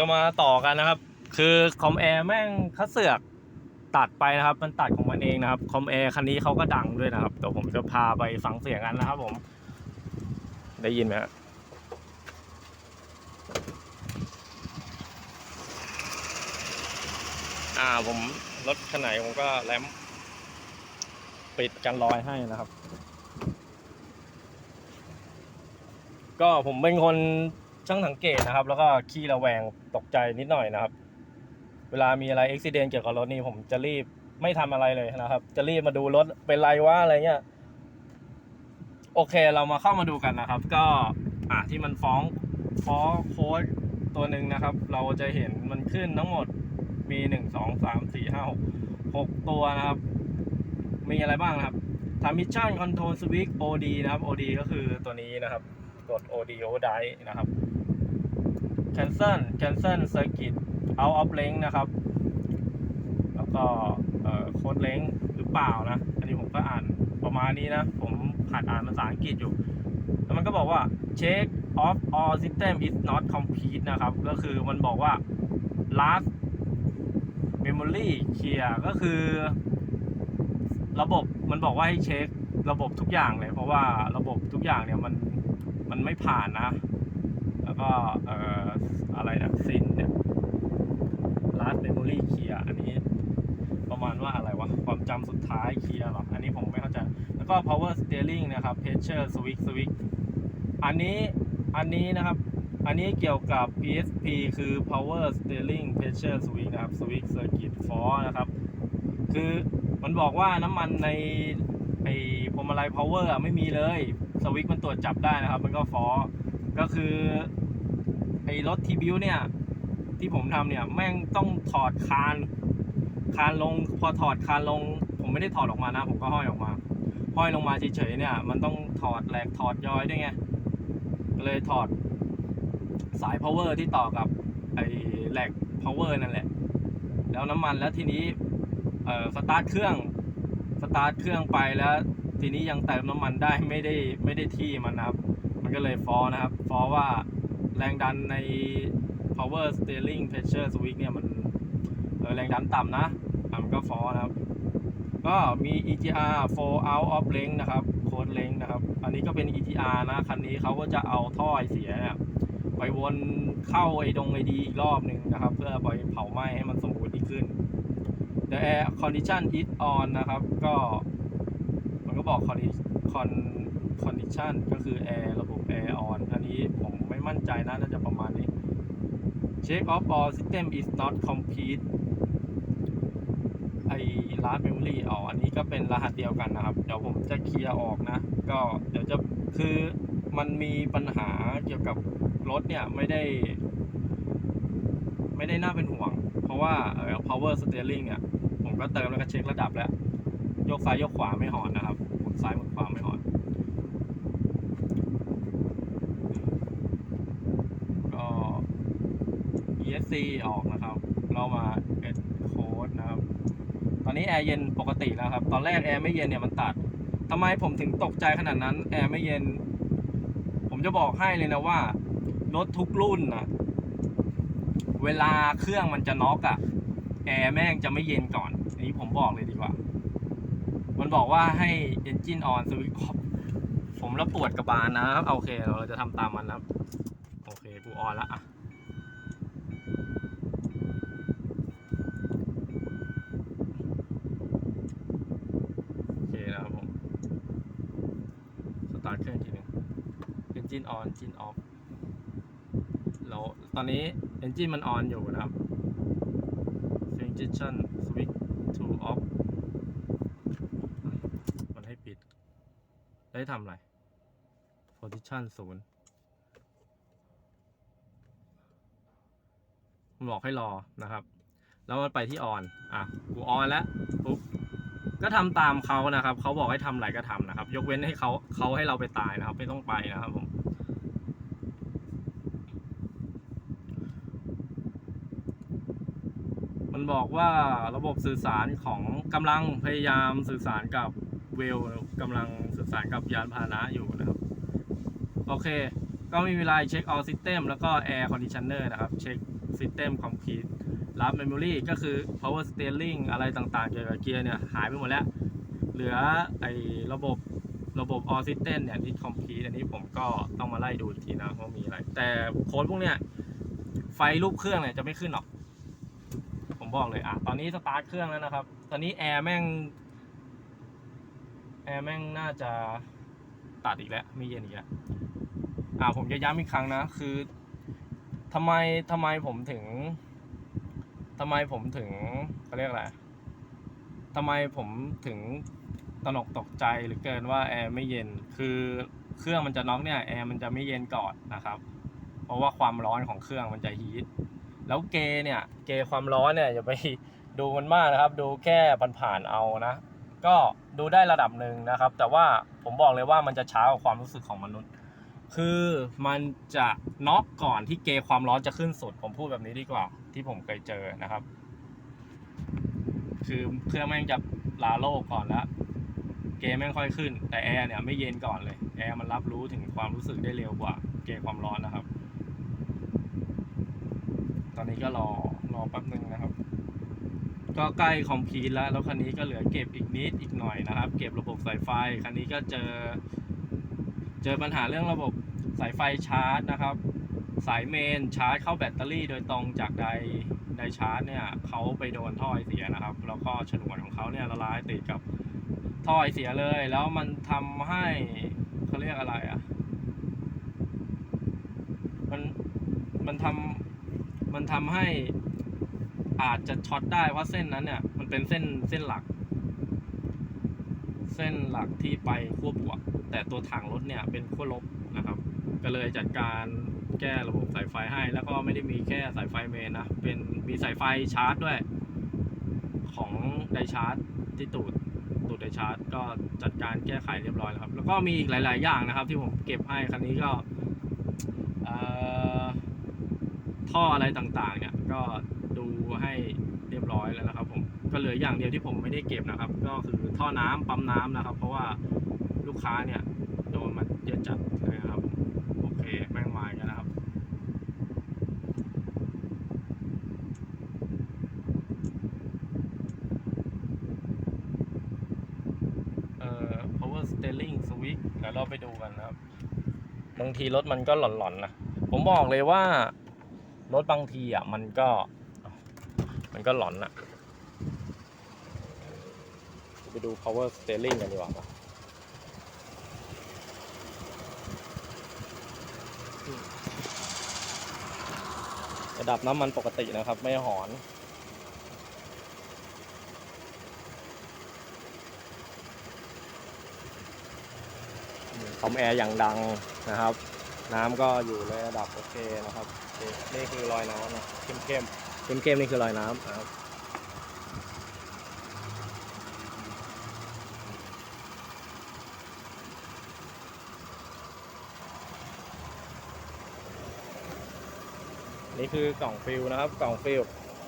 จะมาต่อกันนะครับ คือคอมแอร์แม่งคัดเสือกตัดไปนะครับ มันตัดของมันเองนะครับ คอมแอร์คันนี้เขาก็ดังด้วยนะครับเดี๋ยวผมจะพาไปฟังเสียงกันนะครับผม ได้ยินไหมฮะอ่าผมรถคันไหนผมก็แรมปิดกันรอยให้นะครับ ก็ผมเป็นคน ช่างสังเกตนะครับ แล้วก็ขี้ระแวงตกใจนิดหน่อยนะครับ เวลามีอะไรอุบิเหตุเกี่ยวกับรถนี่ผมจะรีบไม่ทำอะไรเลยนะครับ จะรีบมาดูรถเป็นไรวะอะไรเงี้ยโอเคเรามาเข้ามาดูกันนะครับ ก็อะที่มันฟ้องฟ้องโค้ดตัวหนึ่งนะครับ เราจะเห็นมันขึ้นทั้งหมดมีหนึ่งสองสามสี่ห้าหกหกตัวนะครับ มีอะไรบ้างนะครับทำมิชชั่นคอนโทรลสวิต OD นะครับ OD ก็คือตัวนี้นะครับ กด OD Overdrive นะครับ Cancel Cancel Circuit Out of Link นะครับ แล้วก็โค้ดเล้งหรือเปล่านะ อันนี้ผมก็อ่านประมาณนี้นะ ผมหัดอ่านภาษาอังกฤษอยู่ แล้วมันก็บอกว่า check of all system is not complete นะครับ ก็คือมันบอกว่า last memory clear ก็คือระบบมันบอกว่าให้เช็คระบบทุกอย่างเลย เพราะว่าระบบทุกอย่างเนี่ยมันมันไม่ผ่านนะ แล้วก็เอ่อ อะไรนะซินเนี่ย last memory clear อันนี้ ประมาณว่าอะไรวะ ความจำสุดท้ายเคลียหรอ อันนี้ผมไม่เข้าใจ แล้วก็ power steering นะครับ pressure switch switch อันนี้อันนี้นะครับ อันนี้เกี่ยวกับ PSP คือ power steering pressure switch นะครับ switch circuit fault นะครับ คือมันบอกว่าน้ำมันในไอ้พวงมาลัย power อะไม่มีเลย สวิตช์มันตรวจจับได้นะครับ มันก็ฟอก็คือ ไอ้รถทีบิวเนี่ย ที่ผมทำเนี่ย แม่งต้องถอดคาน คานลง พอถอดคานลง ผมไม่ได้ถอดออกมานะ ผมก็ห้อยออกมา ห้อยลงมาเฉยๆเนี่ย มันต้องถอดแหลกถอดย้อยด้วยไงก็เลยถอดสาย power ที่ต่อกับไอ้แหลก power นั่นแหละ แล้วน้ำมันแล้วทีนี้เอ่อสตาร์ทเครื่องสตาร์ทเครื่องไปแล้ว ทีนี้ยังเติมน้ำมันได้ไม่ได้ไม่ได้ที่มันนะครับ มันก็เลยฟอนะครับฟอว่า แรงดันใน power steering pressure switch เนี่ยมันแรงดันต่ำนะอ่มันก็ฟอนะครับ ก็มี EGR for out of length นะครับ โค้ด length นะครับ อันนี้ก็เป็น EGR นะ คันนี้เขาก็จะเอาท่อไอเสียเนี่ยไปวนเข้าไอดงไอดีอีกรอบหนึ่งนะครับ เพื่อไปเผาไหม้ให้มันสมบูรณ์ยิ่งขึ้น The air condition is on นะครับ ก็มันก็บอก condi- con condition ก็คือ air ระบบ air on อันนี้ผมไม่มั่นใจนะ น่าจะประมาณนี้ check of all system is not complete ไอ้ last memory อ๋ออันนี้ก็เป็นรหัสเดียวกันนะครับ เดี๋ยวผมจะเคลียร์ออกนะ ก็เดี๋ยวจะคือมันมีปัญหาเกี่ยวกับรถเนี่ย ไม่ได้ ไม่ได้น่าเป็นห่วง เพราะว่าเออ power steering เนี่ย ผมก็เติมแล้วก็เช็คระดับแล้ว ยกซ้ายยกขวาไม่หอนนะครับหมุนซ้ายหมุนขวาไม่หอน ก็ C ออกนะครับ เรามา get code นะครับ ตอนนี้แอร์เย็นปกติแล้วครับ ตอนแรกแอร์ไม่เย็นเนี่ยมันตัดทำไมผมถึงตกใจขนาดนั้น แอร์ไม่เย็น ผมจะบอกให้เลยนะว่า รถทุกรุ่นนะเวลาเครื่องมันจะน็อกอะแอร์แม่งจะไม่เย็นก่อน อันนี้ผมบอกเลยดีกว่า มันบอกว่าให้ engine on switch off ผมแล้วปวดกระบาลนะครับ โอเค เราจะทำตามมันนะครับ โอเค กูออนละอะโอเคนะครับผม สตาร์ทเครื่องอีกทีหนึง engine on engine off แล้วตอนนี้ engine มัน on อยู่นะครับ transition switch to off มันให้ปิด ได้ทำอะไร position ศูนย์มันบอกให้รอนะครับ แล้วมันไปที่ on อะ กู on แล้วปุ๊บ ก็ทำตามเขานะครับ เขาบอกให้ทำอะไรก็ทำนะครับ ยกเว้นให้เขาเขาให้เราไปตายนะครับ ไม่ต้องไปนะครับผม มันบอกว่าระบบสื่อสารของกำลังพยายามสื่อสารกับเวลกำลังสื่อสารกับยานพาหนะอยู่นะครับ โอเค ก็มีเวลาเช็ค all system แล้วก็ air conditioner นะครับ เช็ค system complete รับ memory ก็คือ power steering อะไรต่างๆ เกี่ยวกับเกียร์เนี่ย หายไปหมดแล้ว เหลือไอ้ระบบระบบ all system เนี่ยที่ complete อันนี้ผมก็ต้องมาไล่ดูอีกทีนะว่ามีอะไร แต่โค้ดพวกเนี้ยไฟรูปเครื่องเนี่ยจะไม่ขึ้นหรอก ผมบอกเลยอะตอนนี้สตาร์ทเครื่องแล้วนะครับ ตอนนี้แอร์แม่งแอร์แม่งน่าจะตัดอีกแล้วไม่เย็นอีกแล้วอ่าผมจะย้ำอีกครั้งนะ คือทำไมทำไมผมถึงทำไมผมถึงเขาเรียกอะไรทำไมผมถึงตนกตกใจหรือเกินว่าแอร์ไม่เย็น คือเครื่องมันจะน็อกเนี่ยแอร์มันจะไม่เย็นก่อนนะครับ เพราะว่าความร้อนของเครื่องมันจะฮีท แล้วเกเนี่ยเกความร้อนเนี่ยอย่าไปดูมันมากนะครับ ดูแค่ผ่านๆเอานะ ก็ดูได้ระดับหนึ่งนะครับ แต่ว่าผมบอกเลยว่ามันจะช้ากว่าความรู้สึกของมนุษย์ คือมันจะน็อกก่อนที่เกความร้อนจะขึ้นสุด ผมพูดแบบนี้ดีกว่า ที่ผมเคยเจอนะครับ คือเครื่องแม่งจะลาโลกก่อนแล้วเกแม่งค่อยขึ้น แต่แอร์เนี่ยไม่เย็นก่อนเลย แอร์มันรับรู้ถึงความรู้สึกได้เร็วกว่า เกความร้อนนะครับ ตอนนี้ก็รอรอแป๊บหนึ่งนะครับ ก็ใกล้คอมพลีทแล้วแล้วคันนี้ก็เหลือเก็บอีกนิดอีกหน่อยนะครับ เก็บระบบสายไฟคันนี้ก็เจอ เจอปัญหาเรื่องระบบสายไฟชาร์จนะครับ สายเมนชาร์จเข้าแบตเตอรี่โดยตรงจากไดไดชาร์จเนี่ยเขาไปโดนท่อไอเสียนะครับ แล้วก็ฉนวนของเขาเนี่ยละลายติดกับท่อไอเสียเลย แล้วมันทำให้เขาเรียกอะไรอะ มันมันทำมัน ทำให้อาจจะช็อตได้เพราะเส้นนั้นเนี่ยมันเป็นเส้นเส้นหลัก เส้นหลักที่ไปขั้วบวก แต่ตัวถังรถเนี่ยเป็นขั้วลบนะครับ ก็เลยจัดการแก้ระบบสายไฟให้ แล้วก็ไม่ได้มีแค่สายไฟเมนนะเป็นมีสายไฟชาร์จด้วย ของไดชาร์จที่ตูดตูดไดชาร์จก็จัดการแก้ไขเรียบร้อยแล้วครับ แล้วก็มีอีกหลาย ๆ อย่างนะครับ ที่ผมเก็บให้คันนี้ก็เอ่อ ท่ออะไรต่างๆ เนี่ยก็ดูให้เรียบร้อยแล้วนะครับ ผมก็เหลืออย่างเดียวที่ผมไม่ได้เก็บนะครับ ก็คือท่อน้ำปั๊มน้ำนะครับ เพราะว่าลูกค้าเนี่ยโดนมาเยอะจัดนะครับโอเคแม่งมาอีกแล้นะครับเอ่อ power steering switch เดี๋ยวเราไปดูกันนะครับบางทีรถมันก็หลอนๆนะผมบอกเลยว่า รถบางทีอะมันก็ มันก็หลอนอะ ไปดู power steering กันดีกว่าปะระดับน้ำมันปกตินะครับ ไม่หอนคอมแอร์อย่างดังนะครับ น้ำก็อยู่ในระดับโอเคนะครับ นี่คือรอยน้ำนะเข้มเข้มเข้มเข้มๆนี่คือรอยน้ำนะครับนี่คือกล่องฟิลนะครับกล่องฟิล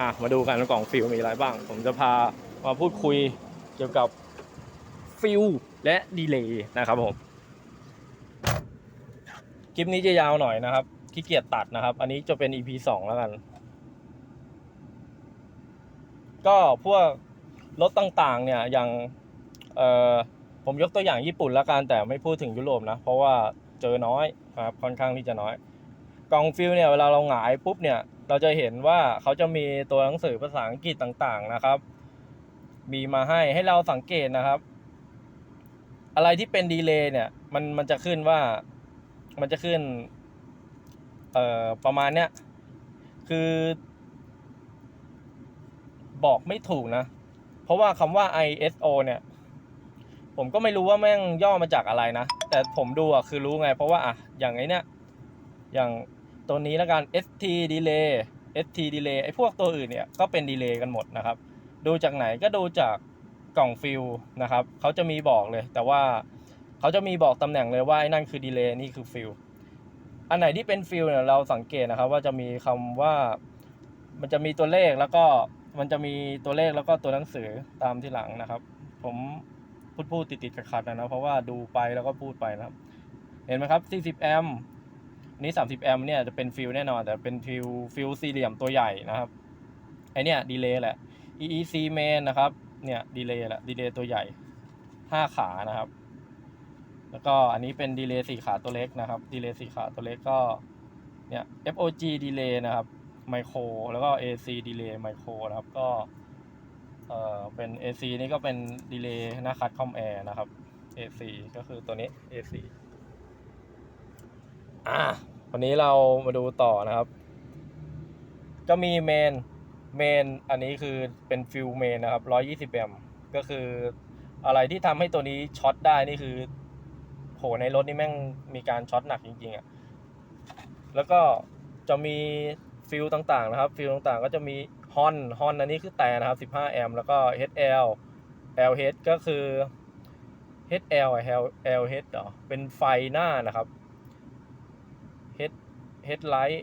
อะมาดูกันว่ากล่องฟิลมีอะไรบ้าง ผมจะพามาพูดคุยเกี่ยวกับฟิลและดีเลย์นะครับผม คลิปนี้จะยาวหน่อยนะครับขี้เกียจตัดนะครับ อันนี้จะเป็น EP สองแล้วกัน ก็พวกรถต่างๆ เนี่ยอย่างเออผมยกตัวอย่างญี่ปุ่นล้วกันแต่ไม่พูดถึงยุโรปนะ เพราะว่าเจอน้อยครับค่อนข้างที่จะน้อย กล่องฟิลเนี่ยเวลาเราหงายปุ๊บเนี่ย เราจะเห็นว่าเขาจะมีตัวหนังสือภาษาอังกฤษต่างๆนะครับ มีมาให้ให้เราสังเกตนะครับ อะไรที่เป็นดีเลย์เนี่ย มันมันจะขึ้นว่า มันจะขึ้น เอ่อ ประมาณเนี้ย คือ บอกไม่ถูกนะ เพราะว่าคำว่า ISO เนี่ย ผมก็ไม่รู้ว่าแม่งย่อมาจากอะไรนะ แต่ผมดูอะคือรู้ไง เพราะว่าอะอย่างไอเนี้ย อย่างตัวนี้แล้วกัน ST delay ST delay ไอ้พวกตัวอื่นเนี่ยก็เป็นดีเลย์กันหมดนะครับ ดูจากไหนก็ดูจากกล่องฟิลนะครับ เขาจะมีบอกเลย แต่ว่า เขาจะมีบอกตำแหน่งเลยว่าไอ้นั่นคือดีเลย์นี่คือฟิลอันไหนที่เป็นฟิลเนี่ยเราสังเกตนะครับ ว่าจะมีคำว่ามันจะมีตัวเลขแล้วก็มันจะมีตัวเลขแล้วก็ตัวหนังสือตามที่หลังนะครับ ผมพูดพูดติดติดขัดๆนะนะเพราะว่าดูไปแล้วก็พูดไปนะครับ เห็นไหมครับ 40 แอมป์นี่30 แอมป์เนี่ยจะเป็นฟิลแน่นอน แต่เป็นฟิลฟิลสี่เหลี่ยมตัวใหญ่นะครับไอเนี่ยดีเลย์แหละ EEC main นะครับเนี่ยดีเลย์แหละดีเลย์ตัวใหญ่ 5 ขานะครับ แล้วก็อันนี้เป็นดีเลย์สี่ขาตัวเล็กนะครับดีเลย์สี่ขาตัวเล็กก็เนี่ย FOG ดีเลย์นะครับไมโครแล้วก็ AC ดีเลย์ไมโครนะครับก็เอ่อเป็น AC นี่ก็เป็นดีเลย์หน้าคัดคอมแอร์นะครับ AC ก็คือตัวนี้ AC อะวันนี้เรามาดูต่อนะครับ ก็มีเมนเมนอันนี้คือเป็นฟิลเมนนะครับ120แอมป์ก็คืออะไรที่ทำให้ตัวนี้ช็อตได้นี่คือ หในรถนี่แม่งมีการช็อตหนักจริงๆอะ่ะแล้วก็จะมีฟิลต่างๆนะครับฟิลต่างๆ ก็จะมีฮอนฮอนอันนี้คือแต่นะครับ15แอมป์แล้วก็ HL LH ก็คือ HL อะ LH เหรอเป็นไฟหน้านะครับ Head Headlight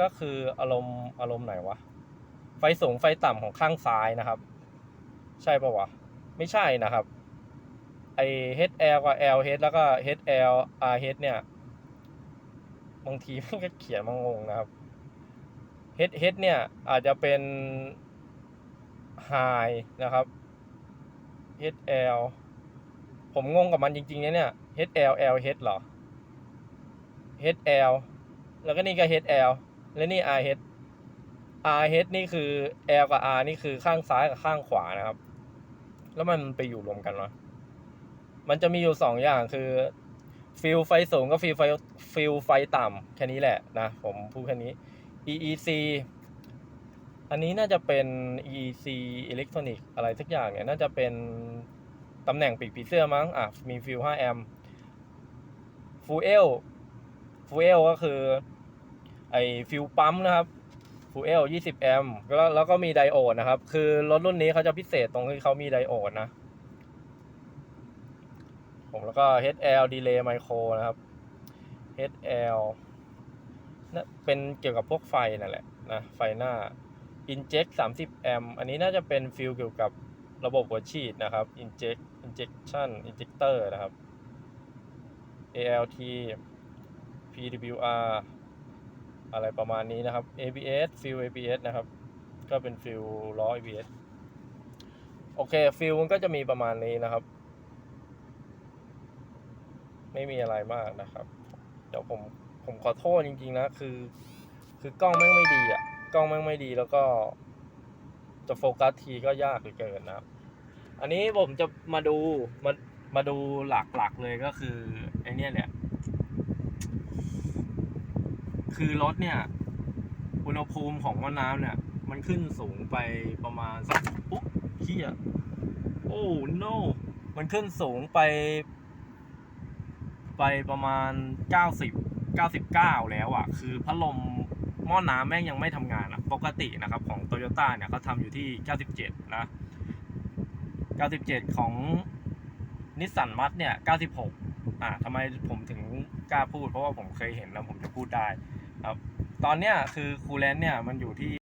ก็คืออารมณ์อารมณ์ไหนวะ ไฟสูงไฟต่ำของข้างซ้ายนะครับ ใช่ปะวะ ไม่ใช่นะครับ อ HL กับ LH แล้วก็ HL RH เนี่ย บางทีมันก็เขียนมางงนะครับ HH เนี่ย อาจจะเป็น High นะครับ HL ผมงงกับมันจริงๆนะเนี่ย HL LH เหรอ HL แล้วก็นี่ก็ HL และนี่ RH RH นี่คือ L กับ R นี่คือข้างซ้ายกับข้างขวานะครับ แล้วมันไปอยู่รวมกันวะ มันจะมีอยู่สองอย่างคือฟิลไฟสูงกับฟิลไฟฟิลไฟต่ำแค่นี้แหละนะ ผมพูดแค่นี้ EEC อันนี้น่าจะเป็น EEC อิเล็กทรอนิกอะไรสักอย่างเนี่ย น่าจะเป็นตำแหน่งปีกผีเสื้อมั้ง อะ มีฟิล5แอมป์ฟูเอลฟูเอลก็คือ ไอฟิลปั๊มนะครับฟูเอล20 แอมป์แล้วแล้วก็มีไดโอดนะครับ คือรถรุ่นนี้เขาจะพิเศษตรงที่เขามีไดโอดนะ ผมแล้วก็ HL Delay Micro นะครับ HL นะเป็นเกี่ยวกับพวกไฟนั่นแหละนะไฟหน้า Inject 30 แอมอันนี้น่าจะเป็นฟิลเกี่ยวกับระบบหัวฉีดนะครับ Inject Injection Injector นะครับ ALT PWR อะไรประมาณนี้นะครับ ABS ฟิล ABS นะครับ ก็เป็นฟิลล้อ ABS โอเคฟิลมันก็จะมีประมาณนี้นะครับ ไม่มีอะไรมากนะครับ เดี๋ยวผมผมขอโทษจริงๆนะคือ คือกล้องแม่งไม่ดีอะกล้องแม่งไม่ดีแล้วก็ จะโฟกัสทีก็ยากเหลือเกินนะครับ อันนี้ผมจะมาดูมามาดูหลักๆเลยก็คือไอเนี้ยเนี่ยคือรถเนี่ย อุณหภูมิของม้อน้ำเนี่ย มันขึ้นสูงไปประมาณสักปุ๊บเฮียโอ้ no มันขึ้นสูงไป ไปประมาณ 90 99 แล้วอะ่ะ คือพัดลมหม้อน้ำแม่งยังไม่ทำงานอะ่ะ ปกตินะครับของโตโยต้าเนี่ยเขาทำอยู่ที่ 97 นะ 97 ของนิสสันมัตเนี่ย 96 อ่าทำไมผมถึงกล้าพูด เพราะว่าผมเคยเห็นแล้วผมจะพูดได้ครับ ตอนเนี้ยคือคูลเลนต์เนี่ยมันอยู่ที่